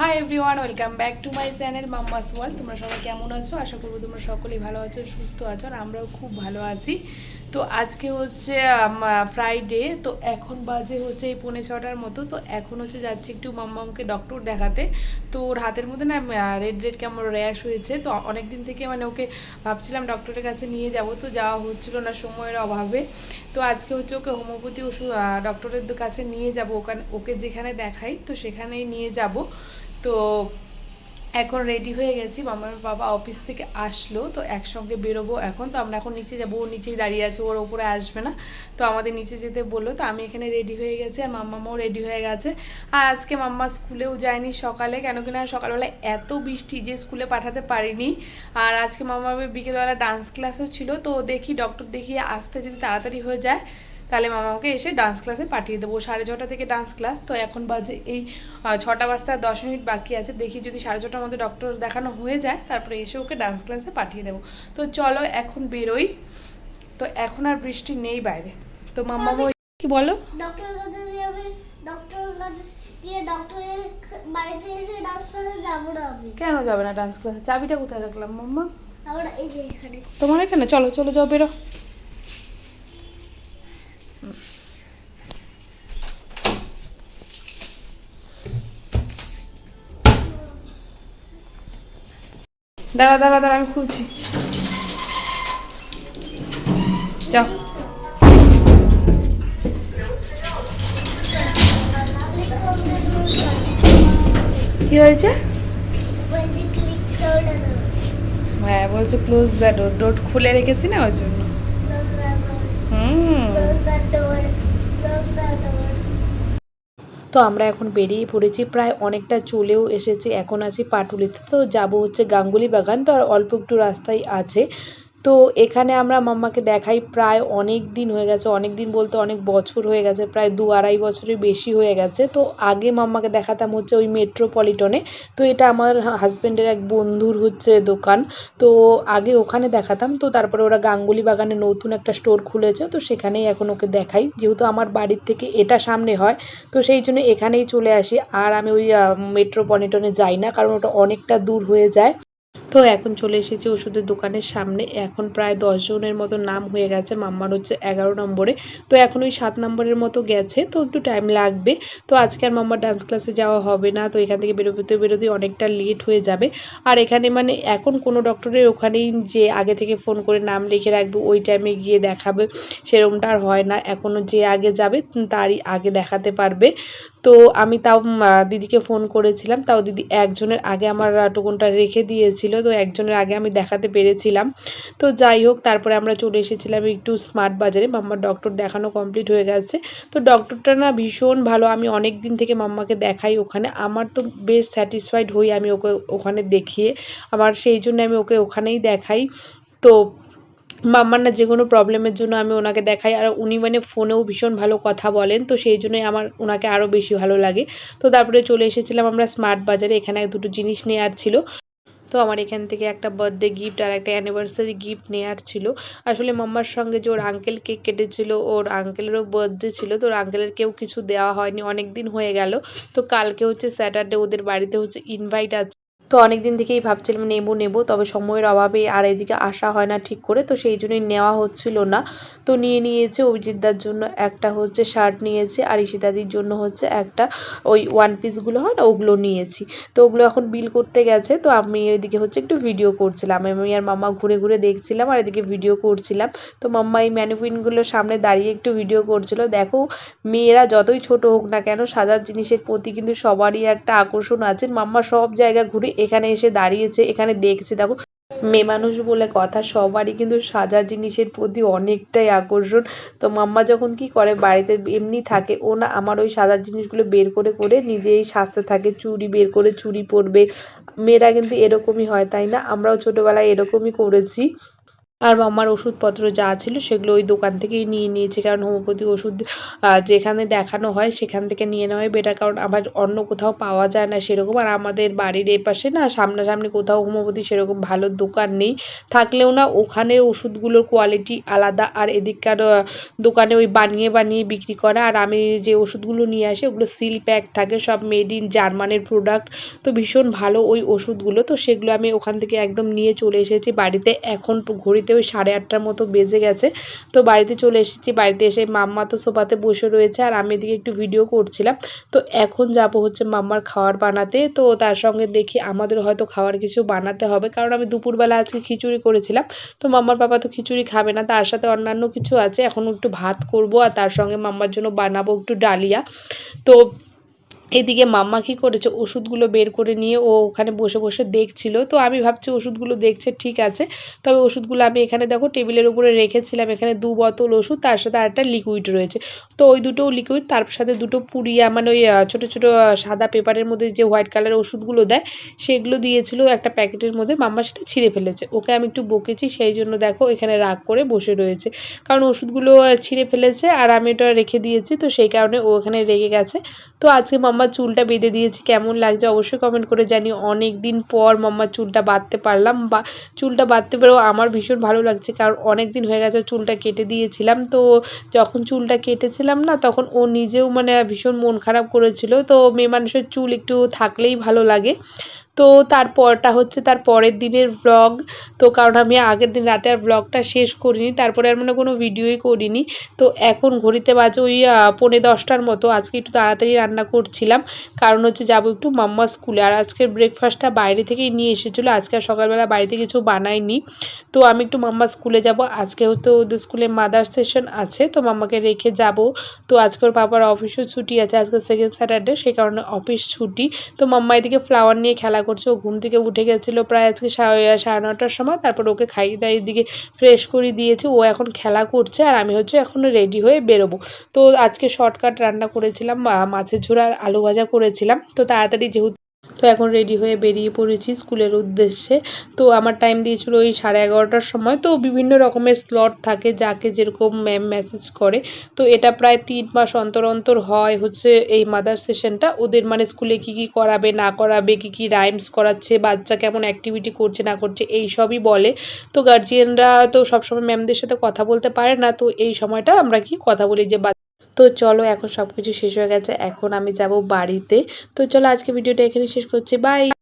Hi everyone welcome back to my channel mamma's world তোমরা সবাই কেমন আছো? আশা করব তোমরা সকলেই ভালো আছো, সুস্থ আছো, আর আমরাও খুব ভালো আছি। তো আজকে হচ্ছে ফ্রাইডে তো এখন বাজে হচ্ছে এই পৌনে ছটার মতো। তো এখন হচ্ছে যাচ্ছি একটু মাম্মামকে ডক্টর দেখাতে। তো ওর হাতের মধ্যে না রেড রেড কেমন র্যাশ হয়েছে। তো অনেক দিন থেকে মানে ওকে ভাবছিলাম ডক্টরের কাছে নিয়ে যাব। তো যাওয়া হচ্ছিল না সময়ের অভাবে। তো আজকে হচ্ছে ওকে হোমিওপ্যাথি ওষুধ ডক্টরের কাছে নিয়ে যাব। ওখানে ওকে যেখানে দেখাই, তো সেখানেই নিয়ে যাব। তো এখন রেডি হয়ে গেছি। মামার বাবা অফিস থেকে আসলো, তো একসঙ্গে বেরোবো এখন। তো আমরা এখন নিচে যাব, ও নিচেই দাঁড়িয়ে আছে, ওর ওপরে আসবে না। তো আমাদের নিচে যেতে বলল, তো আমি এখানে রেডি হয়ে গেছি আর মাম্মামাও রেডি হয়ে গেছে। আর আজকে মাম্মা স্কুলেও যায়নি সকালে, কেন কিনা সকালবেলা এত বৃষ্টি যে স্কুলে পাঠাতে পারিনি। আর আজকে মাম্মার বিকেলবেলা ডান্স ক্লাসও ছিল, তো দেখি ডক্টর দেখিয়ে আসতে যদি তাড়াতাড়ি হয়ে যায়। তাহলে মামা মামাকে এসে ডান্স ক্লাসে পাঠিয়ে দেবো। সাড়ে ছটা থেকে ডান্স ক্লাস তো এখন বাজে এই ছটা বাজতে আর দশ মিনিট বাকি আছে। দেখি যদি সাড়ে ছটার মধ্যে ডক্টর দেখানো হয়ে যায় তারপরে এসে ওকে ডান্স ক্লাসে পাঠিয়ে দেবো। তো চলো এখন বেরোই। তো এখন আর বৃষ্টি নেই বাইরে। তো মাম্মা কি বলো? কেন যাবে না ডান্স ক্লাসে চাবিটা কোথায় রাখলাম মাম্মা? তোমার এখানে? চলো চলো যাও বেরো। দাঁড়া দাঁড়া দাঁড়া আমি খুলছি। যাও। কি হয়েছে? হ্যাঁ বলছে ক্লোজ দ্য ডোর ডোর খুলে রেখেছি না ওই জন্য হুম close the door close the door তো আমরা এখন বেরিয়ে পড়েছি, প্রায় অনেকটা চলেও এসেছি, এখন আছি পাটুলিতে। তো যাব হচ্ছে গাঙ্গুলি বাগান তো আর অল্প একটু রাস্তাই আছে। তো এখানে আমরা মাম্মাকে দেখাই প্রায় অনেক দিন হয়ে গেছে, অনেক দিন বলতে অনেক বছর হয়ে গেছে, প্রায় দু আড়াই বছরের বেশি হয়ে গেছে। তো আগে মাম্মাকে দেখাতাম হচ্ছে ওই মেট্রোপলিটনে। তো এটা আমার হাজব্যান্ডের এক বন্ধুর হচ্ছে দোকান। তো আগে ওখানে দেখাতাম। তো তারপরে ওরা গাঙ্গুলি বাগানে নতুন একটা স্টোর খুলেছে। তো সেখানেই এখন ওকে দেখাই। যেহেতু আমার বাড়ির থেকে এটা সামনে হয়, তো সেই জন্য এখানেই চলে আসি। আর আমি ওই মেট্রোপলিটনে যাই না, কারণ ওটা অনেকটা দূর হয়ে যায়। তো এখন চলে এসেছি ওষুধের দোকানের সামনে। এখন প্রায় দশ জনের মতো নাম হয়ে গেছে। মাম্মার হচ্ছে এগারো নম্বরে। তো এখন ওই সাত নম্বরের মতো গেছে। তো একটু টাইম লাগবে। তো আজকে আর মাম্মার ডান্স ক্লাসে যাওয়া হবে না। তো এখান থেকে বেরোতে বেরোতে অনেকটা লেট হয়ে যাবে। আর এখানে মানে এখন কোনো ডক্টরের ওখানেই যে আগে থেকে ফোন করে নাম লিখে রাখবে, ওই টাইমে গিয়ে দেখাবে। সেরকমটা আর হয় না। এখনও যে আগে যাবে, তারই আগে দেখাতে পারবে। তো আমি তাও দিদিকে ফোন করেছিলাম। তাও দিদি একজনের আগে আমার টোকনটা রেখে দিয়েছিল। তো একজনের আগে আমি দেখাতে পেরেছিলাম। তো যাই হোক, তারপরে আমরা চলে এসেছিলাম একটু স্মার্ট বাজারে। মাম্মার ডক্টর দেখানো কমপ্লিট হয়ে গেছে। তো ডক্টরটা না ভীষণ ভালো। আমি অনেক দিন থেকে মাম্মাকে দেখাই ওখানে। আমার তো বেশ স্যাটিসফাইড হই আমি ওকে ওখানে দেখিয়ে। আমার সেই জন্য আমি ওকে ওখানেই দেখাই। তো মাম্মার না যে কোনো প্রবলেমের জন্য আমি ওনাকে দেখাই। আর উনি মানে ফোনেও ভীষণ ভালো কথা বলেন, তো সেই জন্যই আমার ওনাকে আরও বেশি ভালো লাগে। তো তারপরে চলে এসেছিলাম আমরা স্মার্ট বাজারে, এখানে দুটো জিনিস নেওয়ার ছিল। তো আমার এখান থেকে একটা বার্থডে গিফট আর একটা অ্যানিভার্সারি গিফট নেওয়ার ছিল। আসলে মাম্মার সঙ্গে যে ওর আঙ্কেল কেক কেটেছিল, ওর আঙ্কেলেরও বার্থডে ছিল, তো ওর আঙ্কেলের কেউ কিছু দেওয়া হয়নি অনেক দিন হয়ে গেল। তো কালকে হচ্ছে স্যাটারডে ওদের বাড়িতে হচ্ছে ইনভাইট আছে। তো অনেক দিন থেকেই ভাবছিলাম নেব নেব, তবে সময়ের অভাবে আর এদিকে আসা হয় না ঠিক করে, তো সেই জন্যই নেওয়া হচ্ছিল না। তো নিয়ে নিয়েছে অভিজিৎদার জন্য একটা হচ্ছে শার্ট নিয়েছে আর ঈশিতাদির জন্য হচ্ছে একটা ওই ওয়ান পিসগুলো হয় না, ওগুলো নিয়েছি। তো ওগুলো এখন বিল করতে গেছে, তো আমি ওইদিকে হচ্ছে একটু ভিডিও করছিলাম। আমি আর মাম্মা ঘুরে ঘুরে দেখছিলাম আর এদিকে ভিডিও করছিলাম। তো মাম্মা এই ম্যানিকুইনগুলোর সামনে দাঁড়িয়ে একটু ভিডিও করছিল। দেখো, মেয়েরা যতই ছোট হোক না কেন, সাজার জিনিসের প্রতি কিন্তু সবারই একটা আকর্ষণ আছে। মাম্মা সব জায়গা ঘুরে এখানে এসে দাঁড়িয়েছে, এখানে দেখছে, দেখো, মেয়ে মানুষ বলে কথা সবারই কিন্তু সাজার জিনিসের প্রতি অনেকটাই আকর্ষণ। তো মাম্মা যখন কি করে, বাড়িতে এমনি থাকে, ও না আমার ওই সাজার জিনিসগুলো বের করে করে নিজেই সাজতে থাকে চুরি বের করে চুরি পরবে। মেয়েরা কিন্তু এরকমই হয়, তাই না? আমরাও ছোটোবেলায় এরকমই করেছি। আর আমার ওষুধপত্র যা ছিল সেগুলো ওই দোকান থেকেই নিয়ে নিয়েছি। কারণ হোমিওপ্যাথি ওষুধ যেখানে দেখানো হয় সেখান থেকে নিয়ে নেওয়াই বেটার কারণ আবার অন্য কোথাও পাওয়া যায় না সেরকম। আর আমাদের বাড়ির এই পাশে না, সামনাসামনি কোথাও হোমিওপ্যাথি সেরকম ভালো দোকান নেই। থাকলেও না, ওখানের ওষুধগুলোর কোয়ালিটি আলাদা। আর এদিককার দোকানে ওই বানিয়ে বানিয়ে বিক্রি করা। আর আমি যে ওষুধগুলো নিয়ে আসি, ওগুলো সিল প্যাক থাকে, সব মেড ইন জার্মানের প্রোডাক্ট তো ভীষণ ভালো ওই ওষুধগুলো। তো সেগুলো আমি ওখান থেকে একদম নিয়ে চলে এসেছি বাড়িতে। এখন ঘড়িতে ওই সাড়ে আটটার মতো বেজে গেছে। তো বাড়িতে চলে এসেছি। বাড়িতে এসে মাম্মা তো সোফাতে বসে রয়েছে আর আমি এদিকে একটু ভিডিও করছিলাম। তো এখন যাব হচ্ছে মাম্মার খাওয়ার বানাতে। তো তার সঙ্গে দেখি আমাদের হয়তো খাওয়ার কিছু বানাতে হবে। কারণ আমি দুপুরবেলা আজকে খিচুড়ি করেছিলাম। তো মাম্মার পাপা তো খিচুড়ি খাবে না। তার সাথে অন্যান্য কিছু আছে। এখন একটু ভাত করব আর তার সঙ্গে মাম্মার জন্য বানাবো একটু ডালিয়া। তো এদিকে মাম্মা কী করেছে? ওষুধগুলো বের করে নিয়ে ও ওখানে বসে বসে দেখছিল। তো আমি ভাবছি ওষুধগুলো দেখছে, ঠিক আছে। তবে ওষুধগুলো আমি এখানে দেখো টেবিলের উপরে রেখেছিলাম। এখানে দু বোতল ওষুধ, তার সাথে আরেকটা লিকুইড রয়েছে। তো ওই দুটো লিকুইড তার সাথে দুটো পুড়িয়া মানে ওই ছোটো ছোটো সাদা পেপারের মধ্যে যে হোয়াইট কালারের ওষুধগুলো দেয়, সেগুলো দিয়েছিল একটা প্যাকেটের মধ্যে। মাম্মা সেটা ছিঁড়ে ফেলেছে। ওকে আমি একটু বকেছি, সেই জন্য দেখো এখানে রাগ করে বসে রয়েছে। কারণ ওষুধগুলো ছিঁড়ে ফেলেছে আর আমি ওটা রেখে দিয়েছি, তো সেই কারণে ও ওখানে রেগে গেছে। তো আজকে মাম্মা চুলটা বেঁধে দিয়েছি, কেমন লাগছে অবশ্যই কমেন্ট করে জানি অনেক দিন পর মাম্মার চুলটা বাঁধতে পারলাম, বা চুলটা বাঁধতে পেরেও আমার ভীষণ ভালো লাগছে, কারণ অনেক দিন হয়ে গেছে চুলটা কেটে দিয়েছিলাম। তো যখন চুলটা কেটেছিলাম না, তখন ও নিজেও মানে ভীষণ মন খারাপ করেছিল। তো মেয়ে মানুষের চুল একটু থাকলেই ভালো লাগে। তো তারপরটা হচ্ছে তার পরের দিনের ভ্লগ তো কারণ আমি আগের দিন রাতে আর ভ্লগটা শেষ করিনি, তারপরে আর মানে কোনো ভিডিওই করিনি। তো এখন ঘড়িতে বাজে ওই পৌনে দশটার মতো। আজকে একটু তাড়াতাড়ি রান্না করছিলাম। কারণ হচ্ছে যাব একটু মাম্মা স্কুলে। আর আজকের ব্রেকফাস্টটা বাইরে থেকেই নিয়ে এসেছিল। আজকে আর সকালবেলা বাড়িতে কিছু বানাইনি। তো আমি একটু মাম্মা স্কুলে যাব। আজকে হয়তো ওদের স্কুলে মাদার সেশন আছে। তো মাম্মাকে রেখে যাব। তো আজকে ওর বাবার অফিসও ছুটি আছে। আজকে সেকেন্ড স্যাটারডে সেই কারণে অফিস ছুটি। তো মাম্মা এদিকে ফ্লাওয়ার নিয়ে খেলা করছে। ও ঘুম থেকে উঠে গেছিল প্রায় আজকে সাড়ে নটার সময়। তারপর ওকে খাইয়ে দাইয়ে দিকে ফ্রেশ করে দিয়েছে। ও এখন খেলা করছে আর আমি হচ্ছে এখন রেডি হয়ে বেরোবো। তো আজকে শর্টকাট রান্না করেছিলাম মাছের ঝোল আর আলু ভাজা করেছিলাম। তো তাড়াতাড়ি যেহেতু তো এখন রেডি হয়ে বেরিয়ে পড়েছি স্কুলের উদ্দেশ্যে। তো আমার টাইম দিয়েছিল ওই সাড়ে এগারোটার সময়। তো বিভিন্ন রকমের স্লট থাকে যাকে যেরকম ম্যাম মেসেজ করে। তো এটা প্রায় তিন মাস অন্তর অন্তর হয় হচ্ছে এই মাদার সেশনটা ওদের মানে স্কুলে কি কি করাবে, না করাবে, কি কি রাইমস করাচ্ছে, বাচ্চা কেমন অ্যাক্টিভিটি করছে, না করছে, এই সবই বলে। তো গার্জিয়ানরা তো সবসময় ম্যামদের সাথে কথা বলতে পারে না। তো এই সময়টা আমরা কি কথা বলি যে তো চলো এখন সব কিছু শেষ হয়ে গেছে, এখন আমি যাব বাড়িতে। তো চলো আজকে ভিডিওটা এখানে শেষ করছি বাই